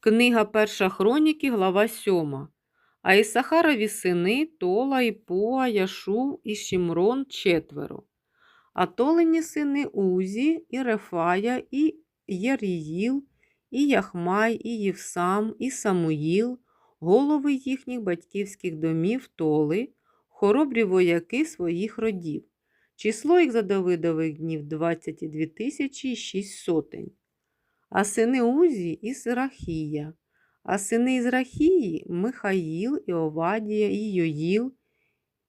Книга Перша Хроніки, глава 7. А Ісахарові сини Тола, і Пуа, Яшув і Шімрон четверо. А Толині сини Узі, і Рефая, і Єріїл, і Яхмай, і Євсам, і Самуїл, голови їхніх батьківських домів Толи, хоробрі вояки своїх родів. Число їх за Давидових днів 22 тисячі і 6 сотень. А сини Узі і Сирахія, а сини Ізрахії Михаїл, і Овадія, і Йоїл,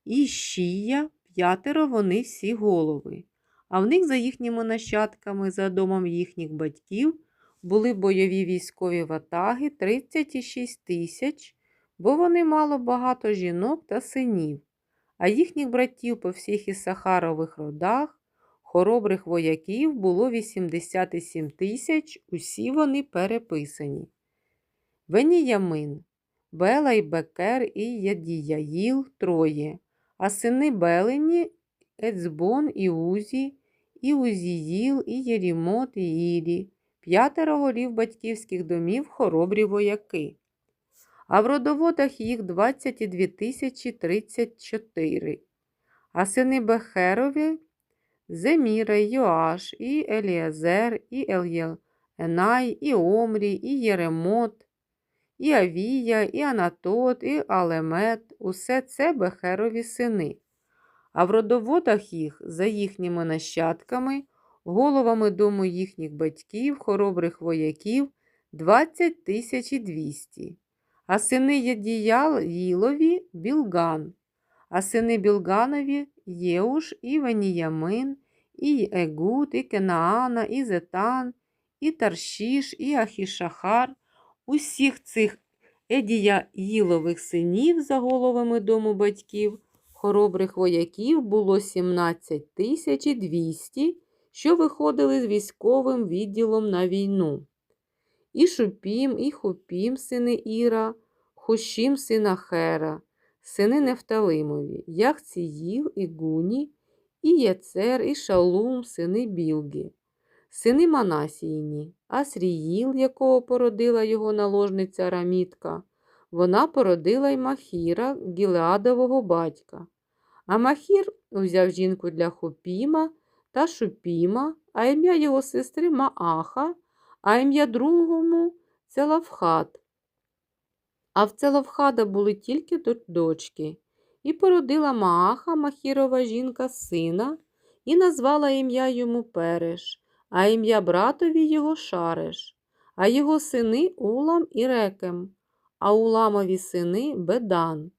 і Шія, п'ятеро вони всі голови. А в них за їхніми нащадками, за домом їхніх батьків, були бойові військові ватаги 36 тисяч, бо вони мало багато жінок та синів, а їхніх братів по всіх Ісахарових родах Хоробрих вояків було 87 тисяч, усі вони переписані. Веніямин, Бела і Бекер і Ядіяїл троє, а сини Белені Ецбон і Узі, і Узіїл, і Єрімот, і Ірі, п'ятеро голів батьківських домів хоробрі вояки. А в родоводах їх 22 тисячі 34. А сини Бехерові Земіра, Йоаш, і Еліазер, і Ел'єнай, і Омрі, і Єремот, і Авія, і Анатот, і Алемет усе це Бехерові сини. А в родоводах їх, за їхніми нащадками, головами дому їхніх батьків, хоробрих вояків 20 тисяч і 200. А сини Єдіялові – Білган, а сини Білганові Єуш, і Веніямин, і Егут, і Кенаана, і Зетан, і Таршіш, і Ахішахар, усіх цих Едіяїлових синів за головами дому батьків, хоробрих вояків було 17 тисяч і 200, що виходили з військовим відділом на війну. І Шупім, і Хупім, сини Іра, Хущім, сина Хера, сини Нефталимові, Яхціїл, і Гуні, і Єцер, і Шалум, сини Білгі, сини Манасіїні, Асріїл, якого породила його наложниця Рамітка, вона породила й Махіра, Гілеадового батька. А Махір узяв жінку для Хопіма та Шупіма, а ім'я його сестри Мааха, а ім'я другому Целавхат. А в Целовхада були тільки дочки. І породила Мааха, Махірова жінка, сина, і назвала ім'я йому Переш, а ім'я братові його Шареш, а його сини Улам і Рекем, а Уламові сини Бедан.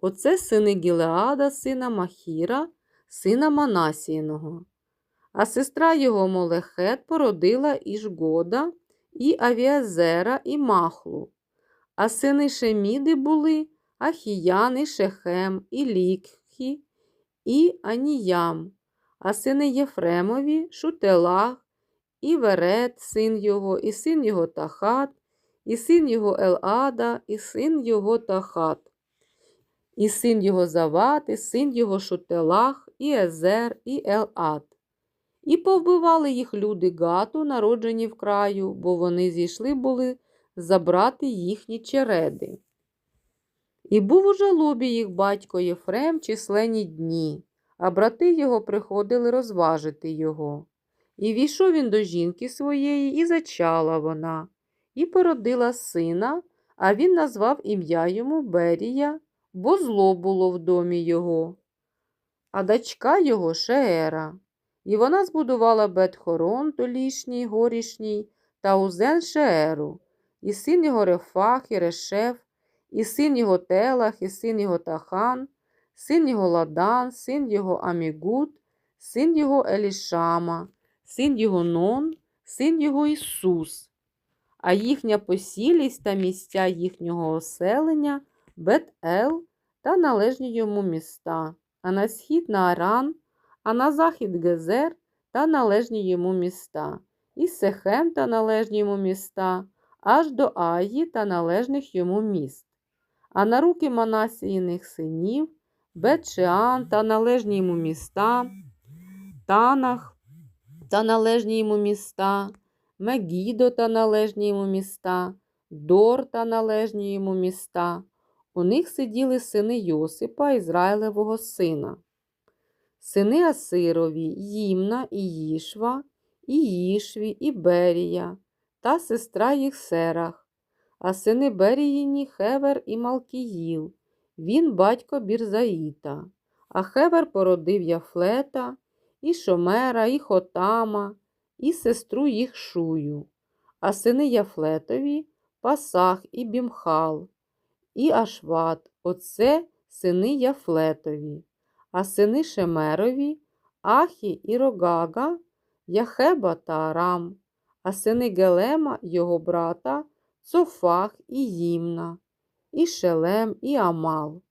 Оце сини Гілеада, сина Махіра, сина Манасіного. А сестра його Молехет породила Ішгода, і Авіазера, і Махлу. А сини Шеміди були Ахіян, і Шехем, і і Аніям, а сини Єфремові Шутелах, і Верет, син його, і син його Тахат, і син його Елада, і син його Тахат, і син його Зават, і син його Шутелах, і Езер, і Елад. І повбивали їх люди Гату, народжені в краю, бо вони зійшли були забрати їхні череди. І був у жалобі їх батько Єфрем численні дні, а брати його приходили розважити його. І війшов він до жінки своєї, і зачала вона, і породила сина, а він назвав ім'я йому Берія, бо зло було в домі його. А дочка його Шеера. І вона збудувала Бетхорон, толішній, горішній, та узен Шееру, і син його Рефах, і Решев, і син його Телах, і син його Тахан, син його Ладан, син його Амігут, син його Елішама, син його Нон, син його Ісус, а їхня посілість та місця їхнього оселення Бет-Ел та належні йому міста, а на схід на Аран, а на захід Гезер та належні йому міста, і Сехем та належні йому міста, аж до Аї та належних йому міст. А на руки Манасіїних синів Бетшеан та належні йому міста, Танах та належні йому міста, Мегідо та належні йому міста, Дор та належні йому міста. У них сиділи сини Йосипа, Ізраїлевого сина. Сини Асирові, Їмна і Їшва, і Їшві, і Берія, та сестра їх Серах, а сини Беріїні Хевер і Малкіїл, він батько Бірзаїта, а Хевер породив Яфлета, і Шомера, і Хотама, і сестру їх Шую, а сини Яфлетові Пасах і Бімхал, і Ашват, оце сини Яфлетові, а сини Шемерові, Ахі і Рогага, Яхеба та Арам, а сини Гелема, його брата, Цофах і Їмна, і Шелем, і Амал,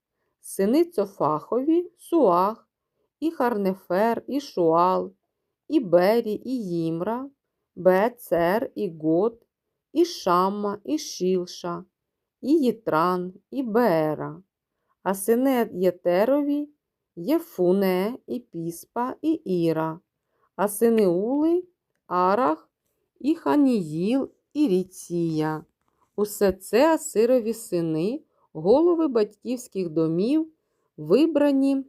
сини Цофахові, Суах, і Харнефер, і Шуал, і Бері, і Їмра, Бецер, і Гот, і Шамма, і Шілша, і Єтран, і Беера, а сини Єтерові, Єфуне, і Піспа, і Іра, а сини Ули, Арах, і Ханіїл, і Ріція. Усе це Асирові сини, голови батьківських домів, вибрані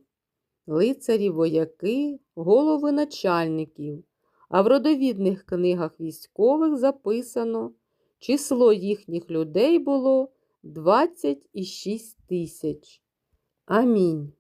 лицарі вояки, голови начальників, а в родовідних книгах військових записано, число їхніх людей було 26 тисяч. Амінь.